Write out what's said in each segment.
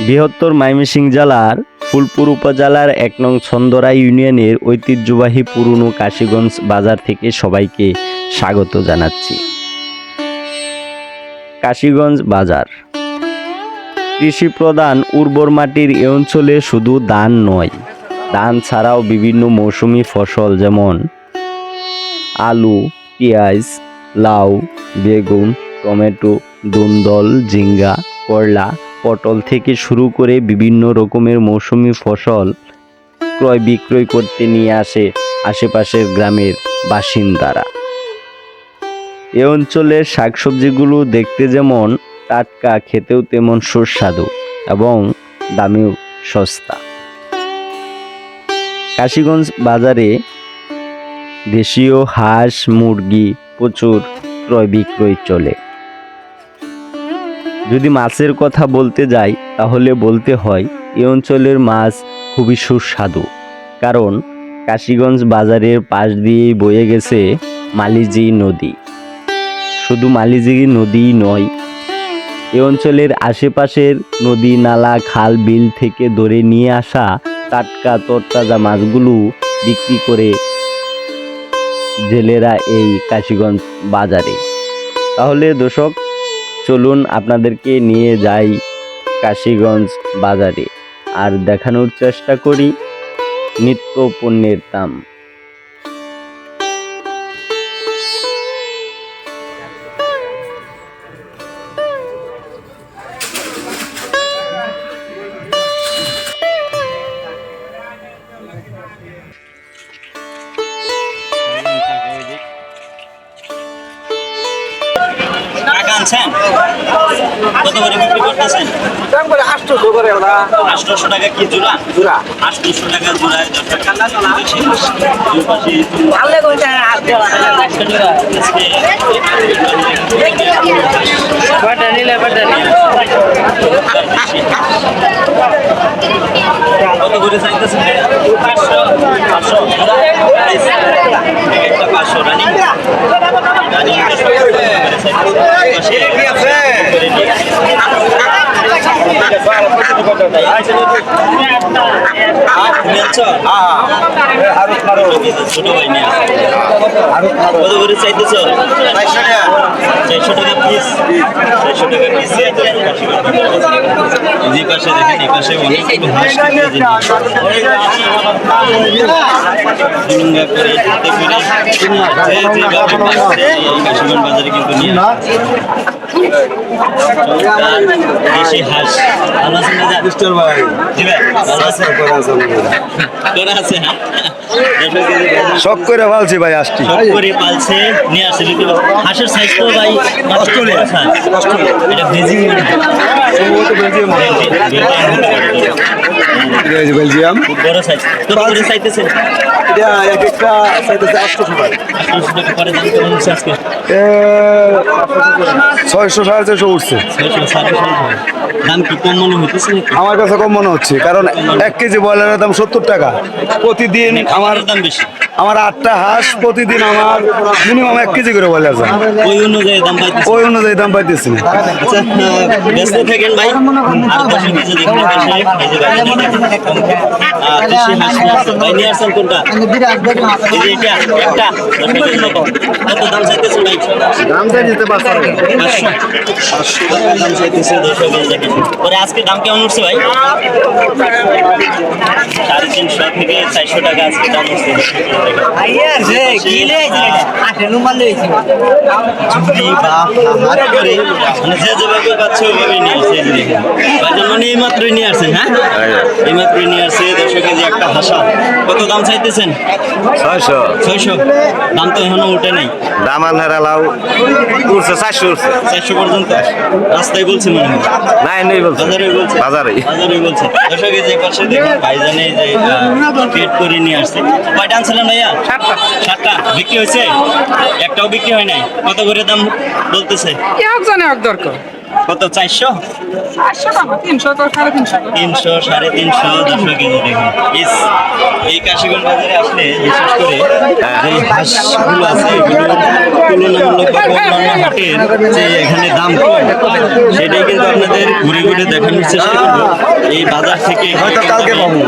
বৃহত্তর ময়মনসিং জেলার ফুলপুর উপজেলার এক নং ছন্দরা ইউনিয়নের ঐতিহ্যবাহী পুরনো কাশীগঞ্জ বাজার থেকে সবাইকে স্বাগত জানাচ্ছি। কাশীগঞ্জ বাজার। কৃষি প্রধান উর্বর মাটির এ অঞ্চলে শুধু ধান নয়, ধান ছাড়াও বিভিন্ন মৌসুমি ফসল যেমন আলু, পেঁয়াজ, লাউ, বেগুন, টমেটো, দুন্দল, ঝিঙ্গা, করলা পটল থেকে শুরু করে বিভিন্ন রকমের মৌসুমি ফসল ক্রয় বিক্রয় করতে নিয়ে আসে আশেপাশের গ্রামের বাসিন্দারা। এ অঞ্চলের শাকসবজিগুলো দেখতে যেমন টাটকা, খেতেও তেমন সুস্বাদু এবং দামেও সস্তা। কাশীগঞ্জ বাজারে দেশীয় হাঁস, মুরগি প্রচুর ক্রয় বিক্রয় চলে। যদি মাছের কথা বলতে যাই, তাহলে বলতে হয়, এ অঞ্চলের মাছ খুবই সুস্বাদু। কারণ কাশীগঞ্জ বাজারের পাশ দিয়েই বয়ে গেছে মালিজি নদী। শুধু মালিজি নদী নয়, এ অঞ্চলের আশেপাশের নদী, নালা, খাল, বিল থেকে ধরে নিয়ে আসা টাটকা, তরতাজা মাছগুলো বিক্রি করে জেলেরা এই কাশীগঞ্জ বাজারে। তাহলে দর্শক চলুন আপনাদেরকে নিয়ে যাই কাশিগঞ্জ বাজারে। আর দেখানোর চেষ্টা করি নিত্য পণ্যের দাম। আটশোশো টাকা কি জোড়া? জোড়া। আটশোশো টাকা জোড়ায় বাটা নিলে কত করে চাইতেছেন পাঁচশো পাঁচশো একটা পাঁচশো রানি রানি ছোট ভাই নিয়ে কত চারশো টাকা পিস চারশো টাকা পিস যে পাশে দেখেন এই পাশে বাজারে কিন্তু নিয়ে দেশি হাঁস ভালো আছেন? মিস্টার ভাই। জি ভাই ভালো আছেন? হ্যাঁ শখ করে ভাই আসছি। পালছে নিয়ে আসছে বিক্রি হাঁসের সাইজ তো ভাই অস্ট্রেলিয়া। অস্ট্রেলিয়া এটা বেজিং বেলজিয়াম বড় সাইজ তো আজকে? ছয়শো সাড়ে ছয়শো উঠছে। মনে আমার কাছে কম মনে হচ্ছে কারণ এক কেজি ব্রয়লারের দাম সত্তর টাকা। প্রতিদিন আমার দাম বেশি। আমার আটটা হাঁস প্রতিদিন আমার মিনিমাম এক কেজি করে ব্রয়লার যায় ওই অনুযায়ী দাম পাইতেছে। ওই অনুযায়ী দাম পাইতেছি। আচ্ছা আহ, ব্যস্ত থাকেন ভাই। আর দশ নিয়ে আসছেন। কোনটা? একটা। দাম চাইতেছে ভাই? দাম চাই দিতে পারছে পাঁচশো। পাঁচশো। টাকা দাম চাইতেছে দর্শক দেখেন। পরে আজকে দাম কেমন উঠছে ভাই? সাড়ে তিনশো থেকে চারশো টাকা আজকে। দাম দেখেন। ঝুঁকি বা হাত করে মানে যে যেভাবে পাচ্ছে ওইভাবে নিয়ে আসছে ভাইজান মানে এই মাত্রই নিয়ে আসছেন হ্যাঁ? এই মাত্রই নিয়ে আসছে দর্শক এই যে একটা হাসা কত দাম চাইতেছেন? ছয়শো। ছয়শো। দাম তো এখনও উঠে নাই। দাম আনহার লাউ উঠছে চারশো উঠছে। চারশো পর্যন্ত। রাস্তায় বলছে মনে হয়। নাই নেই বলছে। বাজারে বলছে। বাজারে বাজারে বলছে। দর্শক এই যে পাশে দেখুন ভাইজানে যে পেট করে নিয়ে আসছে। কয়টা আনছিলেন ভাইয়া? সাতটা। সাতটা। বিক্রি হয়েছে? একটাও বিক্রি হয় নাই। কত করে দাম বলতেছে? এক জানে এক দরকার? কত চারশো? তিনশো সাড়ে তিনশো। দশশো কেজি দেখুন। ইস, এই কাশিগঞ্জ বাজারে আসলে বিশেষ করে যে হাঁসগুলো আছে এগুলো তুলনামূলক অন্যান্য হাটের যে এখানে দাম কম সেটাই কিন্তু আপনাদের ঘুরে ঘুরে দেখানোর চেষ্টা করব। এই বাজার থেকে হয়তো কালকে পাবো।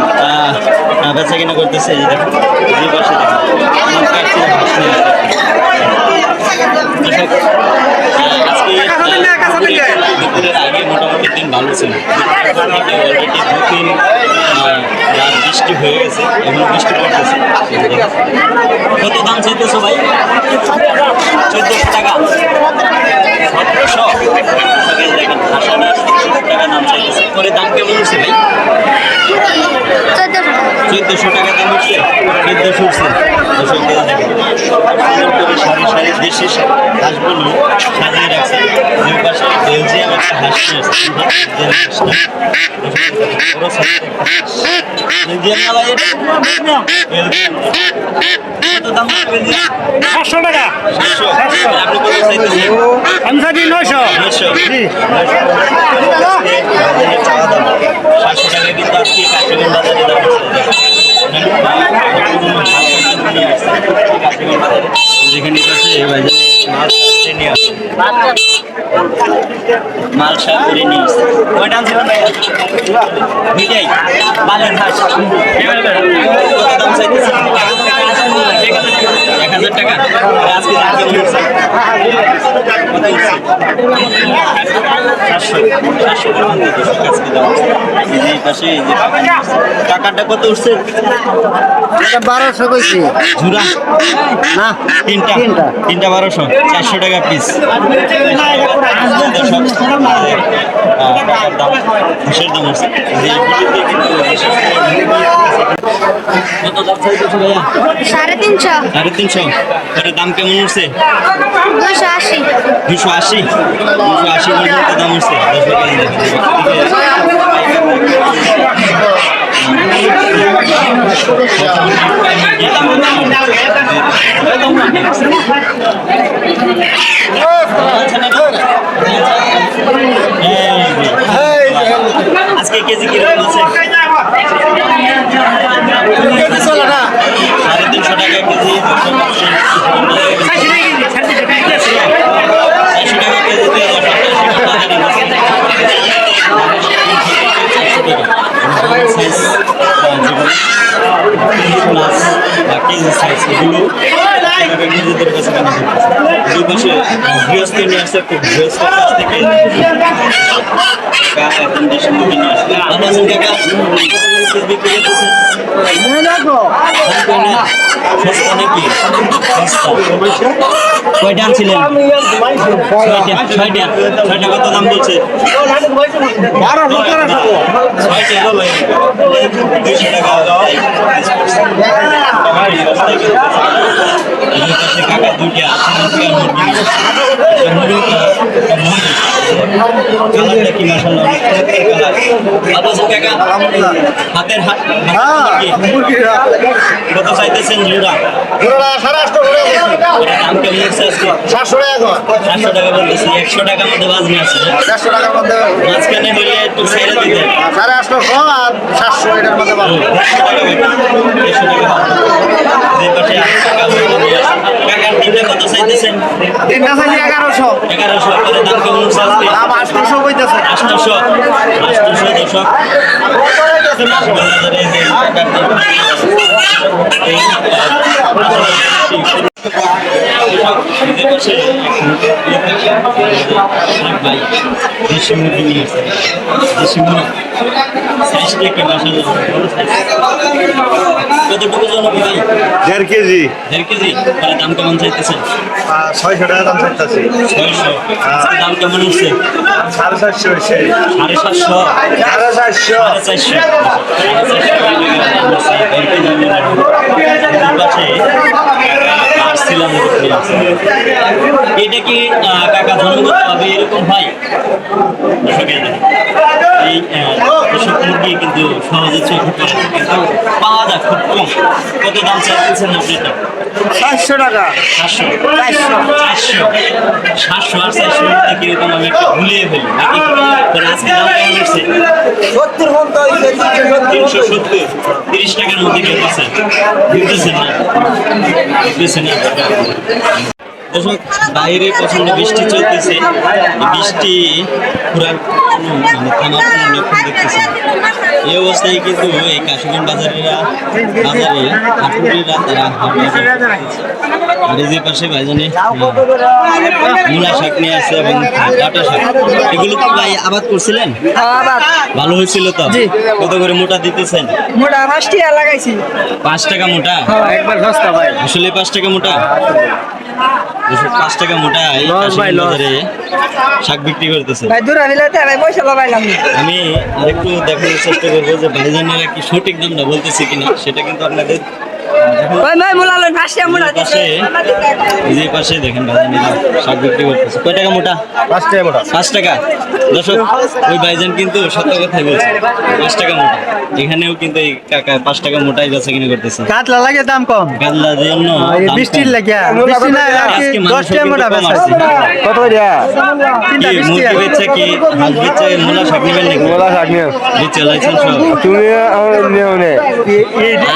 বেচা কিনা করতেছে এই দেখুন যে পাশে দেখুন। আমার কাছে হাঁস নিয়ে আসছে। দর্শক, আহ, আজকে আহ, দুপুরের আগে মোটামুটি দিন ভালো ছিল। অলরেডি দু তিন বৃষ্টি হয়ে গেছে, এখন বৃষ্টি পড়তেছে। কত দাম চাইতেছো ভাই? চোদ্দশো টাকা। সতেরোশো? দেখেন আষাঢ় টাকা দাম চাইতেছে। পরে দাম কেমন হচ্ছে ভাই? চোদ্দশো টাকা দাম উঠছে চোদ্দশো উঠছে দর্শক দেখেন সুন্দর করে সারি সারি দেশি হাঁসগুলো সাজিয়ে রাখছে দুই পাশে বেলজিয়াম একটা হাঁস? সাতশো টাকা? আমি চাইছি নয়শো নয়শো। সাতশো টাকা কিন্তু আজকে কাশিগঞ্জ বাজারে দাম যেখানে কাছে বাজারে মাছ কিনে নিয়ে আসে মাল শাক করে নিয়ে কয়টা এক হাজার টাকা আজকে টাকাটা কত উঠছে বারোশো কইছি ঝুরা না তিনটা তিনটা। বারোশো চারশো টাকা পিস দাম হাঁসের দাম আছে কত দাম চাইতেছো ভাইয়া সাড়ে তিনশো। সাড়ে তিনশো। এটার দাম কেমন উঠছে? দুশো আশি। দুশো আশি? দুশো আশি পর্যন্ত দাম উঠছে? আজকে কেজি কীরকম আছে? সাড়ে তিনশো টাকা কেজি চারশো টাকা কেজি দিয়ে প্লাস বা কেজি সাইজ এগুলো নিজেদের কাছে করতেছে দুই পাশে গৃহস্থ নিয়ে আসছে খুব গৃহস্থের কাছ কাকা একদম দেশি মুরগি নিয়ে আসছে ভালো আছেন কাকা কত করে piece বিক্রি করতেছেন সস্তা নাকি সস্তা কয়টা আনছিলেন ছয়টা ছয়টা কত দাম বলছে দুইশো টাকা কাকা দুইটা হাতের হাত কত চাইতেছেন জোড়া সাড়ে আটশো এটার দাম কেমন লাগছে আজকে সাতশো টাকা সাতশো টাকা বলতেছি একশো টাকার মধ্যে বাজনি আছে। চারশো টাকার মধ্যে। মাঝখানে হইলে একটু ছেড়ে দিতে। সাড়ে আটশো আর সাতশো এটার মধ্যে পাবো দেড়শো টাকা বেটা টাকা টাকা আটশোশো দশক। দেশি মুরগি নিয়ে দেশি মুরগি কতটুকু জন ভাই দেড় কেজি। দেড় কেজি? তাহলে দাম কেমন চাইতেছেন ছয়শো টাকা দাম চাইতেছি। ছয়শো। দাম কেমন উঠছে সাড়ে চারশো হয়েছে। সাড়ে সাতশো? সাড়ে চারশো সাড়ে চারশো আসছিলাম এটা কি কাকা জন্মগত ভাবে এরকম হয়? এই এসব মুরগি কিন্তু সহজে চোখে পড়ে কিন্তু পাওয়া যায় খুব কম। কত দাম চাইতেছেন আপনি এটা? চারশো টাকা। সাতশো চারশো। সাতশো আর চারশো মধ্যে কীরকম আমি একটু ভুলিয়ে ফেলি নাকি? আজকে দাম কেমন সত্তর তিনশো সত্তর। তিরিশ টাকার মধ্যে দিতেছেন না? দিতেছে না? দর্শক বাইরে প্রচণ্ড বৃষ্টি চলতেছে। বৃষ্টি পুরার কোনো মানে থামার কোনো লক্ষণ দেখতেছে। এই অবস্থায় কিন্তু এই কাশিগঞ্জ বাজারেরা বাজারে হাটুরিরা তারা আর এই যে পাশে ভাইজানে মূলা শাক নিয়ে আছে এবং ডাটা শাক। এগুলো কি ভাই আবাদ করছিলেন? ভালো হয়েছিল তো? কত করে মোটা দিতেছেন? মোটা পাঁচটি লাগাইছি। পাঁচ টাকা মোটা? একবার সস্তা ভাই। আসলে পাঁচ টাকা মোটা? পাঁচ টাকা মোটা শাক বিক্রি করতেছে। আমি আরেকটু দেখানোর চেষ্টা করব যে ভাইজানেরা কি সঠিক দামটা বলতেছে কিনা সেটা কিন্তু আপনাদের যে পাশে দেখেন করতেছে। কয় টাকা মোটা? পাঁচ টাকা মোটা। পাঁচ টাকা। দর্শক ওই ভাইজান কিন্তু সত্য কথাই বলছে পাঁচ টাকা মোটা। এখানেও কিন্তু এই কাকা পাঁচ টাকা মোটাই বেচা কিনে করতেছে। কাতলা লাগে দাম কম। গাদলার জন্য এই দাম বৃষ্টির কম। বৃষ্টি না আজকে দশ টাকা মোটা কম কত করে কি মুরগি বেচছে কি হাঁস বেচছে মূলা শাক নেবেন নাকি? মোলা শাক নিয়ে বেচে লাইছেন সব। তুমি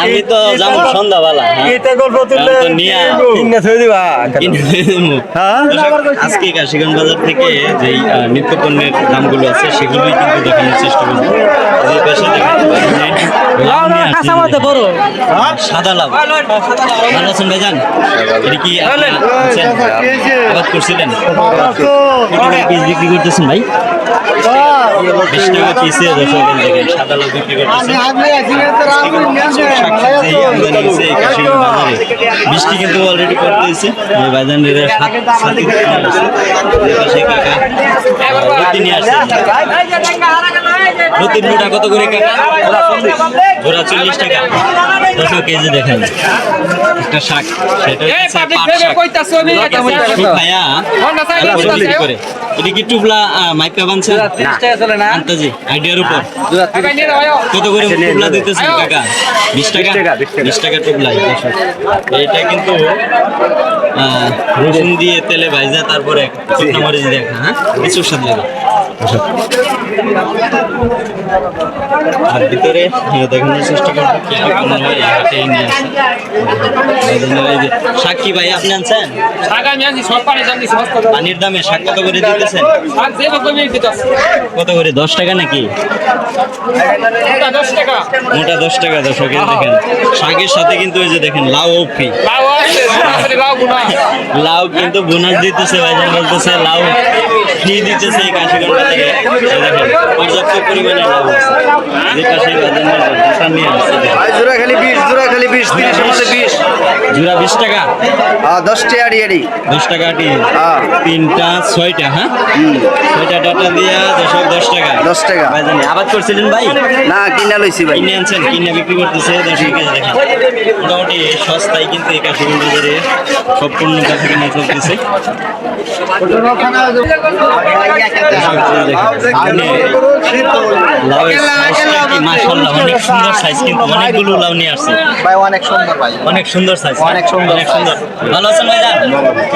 আমি তো যাব সন্ধ্যাবেলা হ্যাঁ। এটা গল্প তুললে আমি তো নিয়া কিনে থই দিবা হ্যাঁ? আজকে কাশিগঞ্জ বাজার থেকে যেই নিত্য পণ্যের দামগুলো আছে সেগুলোই কিন্তু দেখানোর চেষ্টা করব। পাশে দেখেন। সাদা লাউ। ভালো আছেন ভাইজান? এটা কি আবাদ করছিলেন? পিস বিক্রি করতেছেন ভাই? বিশ টাকা পিসে দর্শক দেখেন সাদা লাউ বিক্রি আমদানি হয়েছে এই বাজারে বৃষ্টি কিন্তু অলরেডি পড়তেছে এই বাজারের সাত সাথে পাশে কাকা রুটি নিয়ে আসছে রুটির মুটা কত করে? কাকা জোড়া চল্লিশ টাকা দুশো কেজি দেখেন একটা শাক সেটা ভাইয়া করে এটা কি টুবলা আহ, মাইপা বানছেন আন্তাজি আইডিয়ার উপর। কত করে টুবলা দিতেছেন কাকা? বিশ টাকা? বিশ টাকা টুবলা এটা কিন্তু রসুন দিয়ে তেলে ভাইজা তারপরে মরিচ দেখা হ্যাঁ? কিছু স্বাদ লাগে। আর ভিতরে দেখানোর চেষ্টা করব কি শাক কি ভাই আপনি আনছেন? পানির দামে শাক কত করে দিতেছেন? কত করে দশ টাকা নাকি? মোটা দশ টাকা। দশ দেখেন। শাকের সাথে কিন্তু ওই যে দেখেন লাউ ফ্রি লাউ কিন্তু বোনাস দিতেছে ভাইজান বলতেছে লাউ। ফ্রি দিতেছে এই কাশিগঞ্জ বাজারে পর্যাপ্ত পরিমাণে লাউ আছে। যে পাশে দোকান নিয়ে আসছে জোড়া খালি বিশ জোড়া খালি বিশ মধ্যে বিশ। জোড়া বিশ টাকা? আর দশ আড়ি আড়ি। দশ টাকা আটি হ্যাঁ। তিনটা ছয়টা হ্যাঁ? ছয়টা ডাটা দিয়া দশক দশ টাকা। দশ টাকা। ভাইজানি আবাদ করছিলেন ভাই? না কিনা লইছি ভাই। কিনে আনছেন কিনে বিক্রি করতেছে দশ দেখেন মোটামুটি সস্তায় কিন্তু এই কাশিগঞ্জ বাজারে সব পণ্য কাছে কেনা চলতেছে। কি মাশাআল্লাহ অনেক সুন্দর সাইজ কিন্তু অনেকগুলো লাউ নিয়ে আসছে। ভাই অনেক সুন্দর ভাই। অনেক সুন্দর সাইজ অনেক সুন্দর অনেক সুন্দর। ভালো আছেন ভাইজান?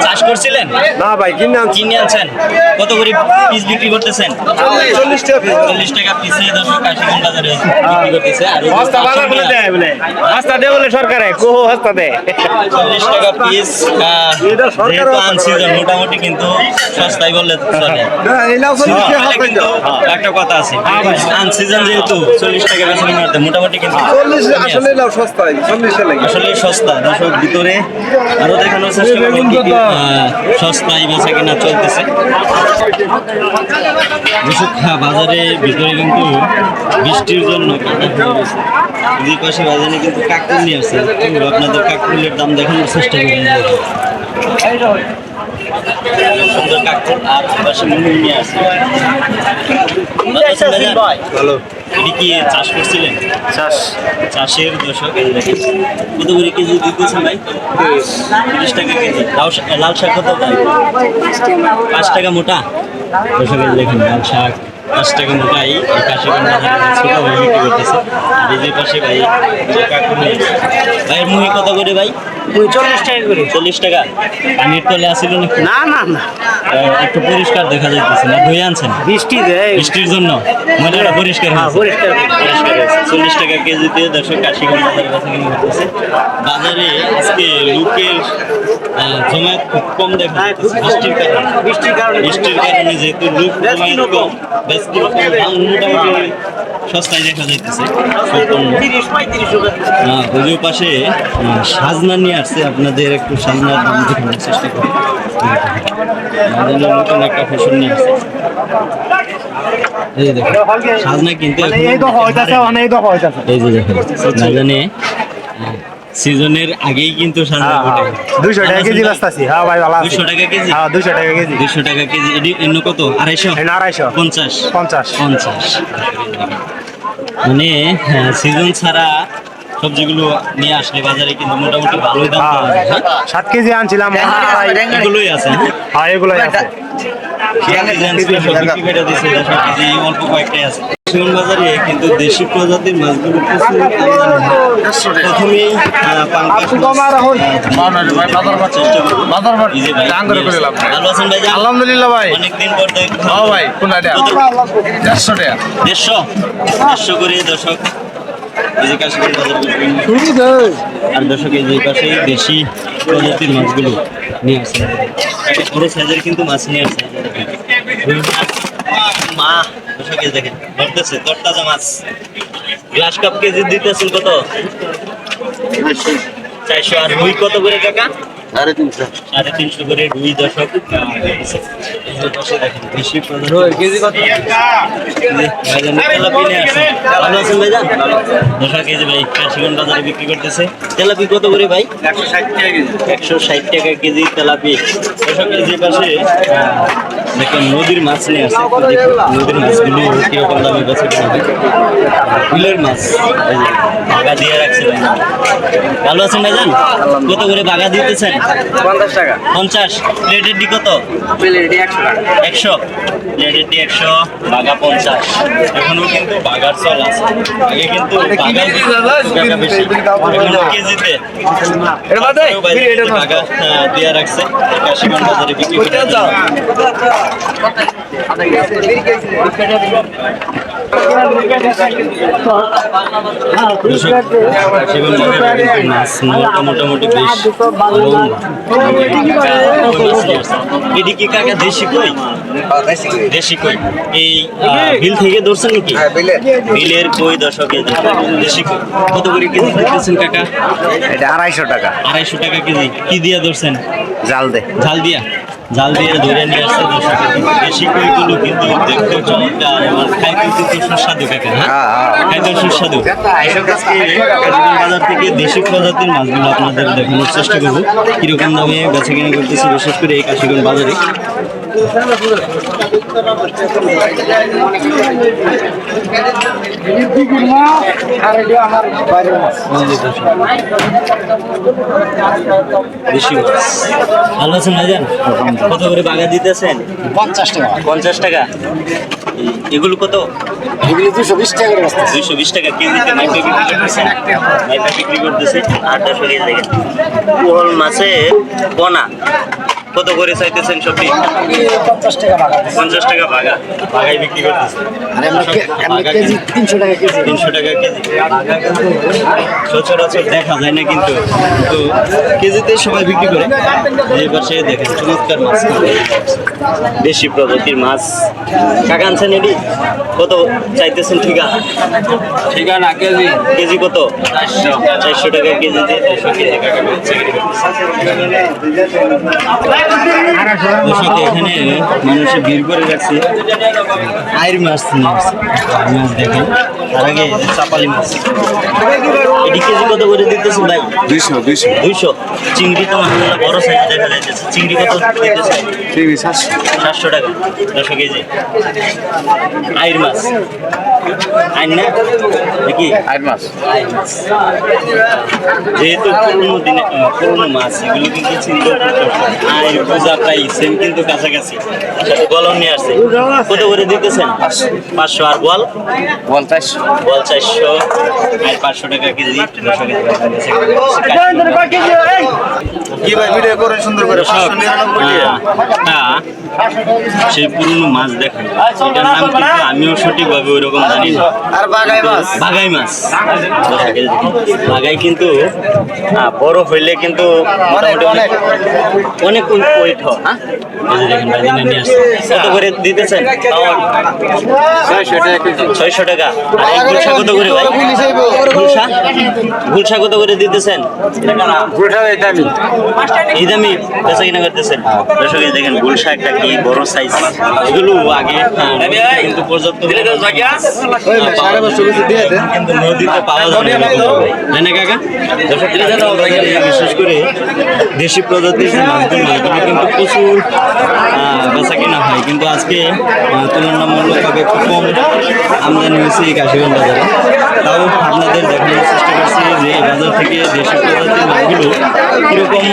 চাষ করছিলেন? না ভাই কিনে আনছি। কিনে আনছেন? কত করে পিস বিক্রি করতেছেন? চল্লিশ টাকা পিস চল্লিশ টাকা পিসে দর্শক কাশিগঞ্জ বাজারে বিক্রি করতেছে। আর হস্তা বাজার বলে দেয় বলে। হস্তা দে বলে সরকারে কোহো হস্তা দে চল্লিশ টাকা পিস যেহেতু আনসিজন মোটামুটি কিন্তু সস্তায় বললে চলে। তাহলে কিন্তু একটা কথা আছে। আনসিজন যেহেতু চল্লিশ টাকা বেশি কিনতে মোটামুটি কিন্তু চল্লিশ আছে। আসলে লাভ সস্তায় চল্লিশ লাগে। আসলে সস্তা দর্শক ভিতরে আরও দেখানোর চেষ্টা করব সস্তায় বেচা কিনা চলতেছে। দর্শক হ্যাঁ, বাজারে ভিতরে কিন্তু বৃষ্টির জন্য দুই পাশে বাজারে কিন্তু আসছে তো আপনাদের কাকরুলের দাম দেখানোর চেষ্টা করি সুন্দর কাকরুল আর পাশে মুরগি নিয়ে আসছে ভালো এটি কি চাষ করছিলেন? চাষ। চাষের দশক দেখেন কত করে কেজি দিতেছেন ভাই? তিরিশ। টাকা কেজি। লাউ লাল শাক কত ভাই? পাঁচ টাকা মোটা? দশক এই দেখেন লাল শাক দশ টাকা মোটাই এই কাশিগঞ্জ বাজারে বিক্রি করতেছে। আর এই যে পাশে ভাই যে কাকু ভাইয়ের মুহি কত করে ভাই? চল্লিশ টাকা করে। চল্লিশ টাকা? পানির তলে আসিল নাকি? না না না। একটু পরিষ্কার দেখা যাইতেছে না? ধুয়ে আনছেন? বৃষ্টি দেয়। বৃষ্টির জন্য? ময়লাটা পরিষ্কার হ্যাঁ, পরিষ্কার। পরিষ্কার চল্লিশ টাকা কেজিতে দর্শক বাজারে কাছে কিনে করতেছে। বাজারে আজকে লোকের জমায়েত খুব কম দেখা বৃষ্টির কারণে। বৃষ্টির কারণে বৃষ্টির কারণে যেহেতু লোক জমায়েত কম দাম মোটামুটি সস্তায় দেখা যাইতেছে। হ্যাঁ ওই পাশে সাজনা নিয়ে আসছে আপনাদের একটু সাজনার দাম দেখানোর চেষ্টা করি নতুন একটা ফ্যাশন নিয়ে আসছে। এই যে সাজনা কিন্তু মানে এই দফা হইতাছে মানে এই হইতাছে এই যে দেখুন না সিজনের আগেই কিন্তু সাজনা ওঠে দুইশো টাকা কেজি বাঁচতাছি। হ্যাঁ ভাই ভালো আছি। দুশো টাকা কেজি? হ্যাঁ টাকা কেজি। টাকা কেজি। কত? মানে সিজন ছাড়া সবজিগুলো নিয়ে আসলে বাজারে কিন্তু মোটামুটি ভালোই দাম পাওয়া যায়। হ্যাঁ? সাত কেজি আনছিলাম। এগুলোই আছে হ্যাঁ? হ্যাঁ এগুলোই আছে। অল্প কয়েকটাই আছে। শিমন বাজারে কিন্তু দেশি প্রজাতির মাছগুলো প্রচুর প্রথমেই আলহামদুলিল্লাহ ভাই। অনেকদিন পর হ্যাঁ ভাই কোনটা? দেড়শো টাকা। দেড়শো? দেড়শো করে দর্শক। এই যে আর দর্শক এই যে পাশে দেশি প্রজাতির মাছগুলো নিয়ে আসছে বড় সাইজের কিন্তু মাছ নিয়ে আসছে মা দর্শক দেখেন ধরতেছে তরতাজা মাছ। গ্লাস কাপ কেজি দিতেছেন কত? চারশো। আর রুই কত করে কাকা সাড়ে তিনশো। সাড়ে তিনশো করে রুই দশক বেশি পাশে দেখেন কেজি কত? তেলাপি ভালো আছেন ভাইজান? দশটা কেজি ভাই কাশিগঞ্জ বাজারে বিক্রি করতেছে। তেলাপি কত করে ভাই? একশো ষাট টাকা কেজি। একশো ষাট টাকা কেজি তেলাপি কেজি পাশে দেখেন নদীর মাছ নিয়ে আসছে নদীর মাছগুলো কীরকম দামে বেছে কেনা হয় বিলের মাছ বাগা দিয়ে রাখছে ভালো আছেন ভাইজান? কত করে বাগা দিতেছেন? পঞ্চাশ টাকা। পঞ্চাশ। প্লেটের ডি কত? প্লেট একশো একশো। প্লেটের ডি একশো বাঘা পঞ্চাশ। এখনও কিন্তু বাঘার চল আছে। আগে কিন্তু টাকা বেশি কেজিতে। বাঘা আহ, দেয়া রাখছে। কাশিগঞ্জ বাজারে বিক্রি করে বিল থেকে ধরছেন বিলের কই দশকে দেশি কই কত করে কেজি আড়াইশো টাকা আড়াইশো টাকা কেজি কি দিয়া ধরছেন জাল দে ঝাল দিয়া জাল দিয়ে ধরে নিয়ে আসছে দেশি কইগুলো কিন্তু দেখতে চমৎকার এবং খাইতে কিন্তু সুস্বাদু কাকা না খাইতে সুস্বাদু। এসব আজকে কাজীগঞ্জ বাজার থেকে দেশি প্রজাতির মাছগুলো আপনাদের দেখানোর চেষ্টা করব। কীরকম দামে গাছে কিনে করতেছি বিশেষ করে এই কাশিগঞ্জ বাজারে। বেশি মাছ। ভালো আছেন ভাইজান? কত করে বাগা দিতেছেন? পঞ্চাশ টাকা। পঞ্চাশ টাকা? এগুলো কত? এগুলি দুশো বিশ টাকা। দুইশো বিশ টাকা কেজিতে মাইপা বিক্রি করতেছে। মাইপা বিক্রি করতেছে। সরিয়ে দেখেন পোহল মাছের পোনা কত করে চাইতেছেন সবটি পঞ্চাশ টাকা বাগান। পঞ্চাশ টাকা বাগা বাগাই বিক্রি করতেছে। তিনশো টাকা কেজি। তিনশো টাকা কেজি। সচরাচর দেখা যায় না কিন্তু তো কেজিতে সবাই বিক্রি করে। এই পাশে দেখেন চমৎকার মাছ। দেশি প্রজাতির মাছ। কাকা আনছেন এটি কত চাইতেছেন ঠিকা ঠিকানা কেজি। কেজি কত? চারশো। টাকা কেজি দিয়ে কেজি কাকা। দর্শক এখানে মানুষে ভিড় করে রাখছে আয়ের মাছ নিয়ে আসছে। মাছ দেখেন। তার আগে চাপালি মাছ। এটি কেজি কত করে দিতেছেন ভাই? দুইশো দুইশো। দুইশো। চিংড়ি তো মাসাল্লাহ বড় সাইজ দেখা যাইতেছে। চিংড়ি কত দিতেছে চিংড়ি সাতশো। সাতশো টাকা। দুশো কেজি আইর মাছ। আইন না? নাকি? আট মাস আইর মাছ। যেহেতু পুরোনো দিনে পুরোনো মাছ এগুলো কিন্তু চিংড়ি আইর পূজা প্রায় সেম কিন্তু কাছাকাছি। গলন নিয়ে আসছে। কত করে দিতেছেন? পাঁচশো আর বল বল চারশো বল চারশো আর পাঁচশো টাকা কেজি। কি ভাই ভিডিও করে সুন্দর করে? দর্শক, আহ, একটা সেই পুরনো মাছ দেখেন। এটার নাম কিন্তু আমিও সঠিকভাবে ওইরকম জানি না। আর বাগাই মাছ? বাগাই মাছ। বাগাই কিন্তু আহ, বড় হইলে কিন্তু মোটামুটি অনেক অনেক। ওয়েট হয়। হ্যাঁ? দেখেন ভাই নিয়ে আসছে। কত করে দিতেছেন? ছয়শো টাকা আর এই গুলশা কত করে ভাই? গুলশা গুলশা কত করে দিতেছেন? দামি। এই দামি বেচা কিনা করতেছেন দর্শক দেখেন গুলশা একটা কি বড় সাইজ এগুলো আগে কিন্তু পর্যাপ্ত পাওয়া যায়। কিন্তু নদীতে পাওয়া যাবে না। কাকা? বিশেষ করে দেশি প্রজাতির যে মাছগুলো এগুলো কিন্তু প্রচুর আহ, বেচা কিনা হয়। কিন্তু আজকে তুলনামূলকভাবে খুব কম আমদানি হয়েছে এই কাশিগঞ্জ বাজারে। তাও আপনাদের দেখানোর চেষ্টা করছি যে বাজার থেকে দেশি প্রজাতির মাছগুলো কীরকম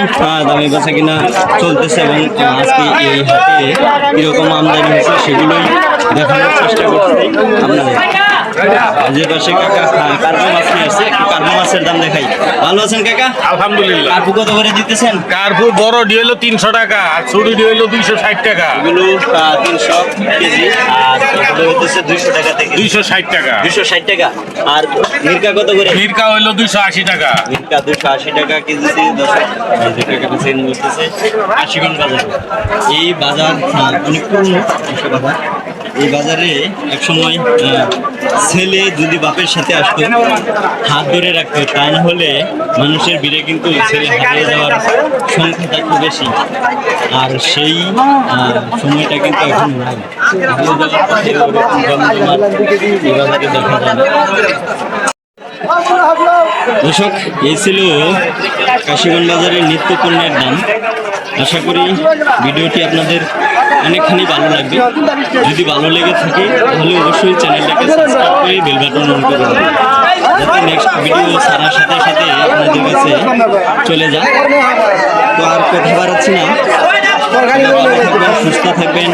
দামে বেচা কিনা চলতেছে এবং আজকে এই হাতে কীরকম আমদানি হয়েছে সেগুলোই দেখানোর চেষ্টা করছি আপনাদের। যে পাশে কাকা কার্পো মাছ নিয়ে আসছে একটু কার্পো মাছের দাম দেখাই। ভালো আছেন কাকা? আলহামদুলিল্লাহ। কার্পো কত করে দিতেছেন? কার্পুর বড় ডি হলো তিনশো টাকা আর ছোট ডি হলো দুইশো ষাট টাকা। এগুলো তিনশো কেজি আর দুইশো টাকা থেকে। দুইশো ষাট টাকা। দুইশো ষাট টাকা। আর মির্কা কত করে? মিরকা হইল দুইশো আশি টাকা। মির্কা দুশো আশি টাকা বলতেছে আশিগঞ্জ বাজার। এই বাজার অনেক পুরনো বাজার এই বাজারে একসময় ছেলে যদি বাপের সাথে আসতো, হাত ধরে রাখতো তা না হলে মানুষের ভিড়ে কিন্তু ছেলে হারিয়ে যাওয়ার সংখ্যাটা একটু বেশি আর সেই সময়টা কিন্তু এখন নাই দেখা না। দর্শক, এই ছিল কাশিগঞ্জ বাজারের নিত্য পণ্যের দাম আশা করি ভিডিওটি আপনাদের অনেকখানি ভালো লাগবে। যদি ভালো লেগে থাকে, তাহলে অবশ্যই চ্যানেলটাকে সাবস্ক্রাইব করে বেল বাটন অন করে দেবেন। যাতে নেক্সট ভিডিও ছাড়ার সাথে সাথে আপনাদের কাছে চলে যায়। তো আর কথা বাড়াচ্ছি না। সুস্থ থাকবেন।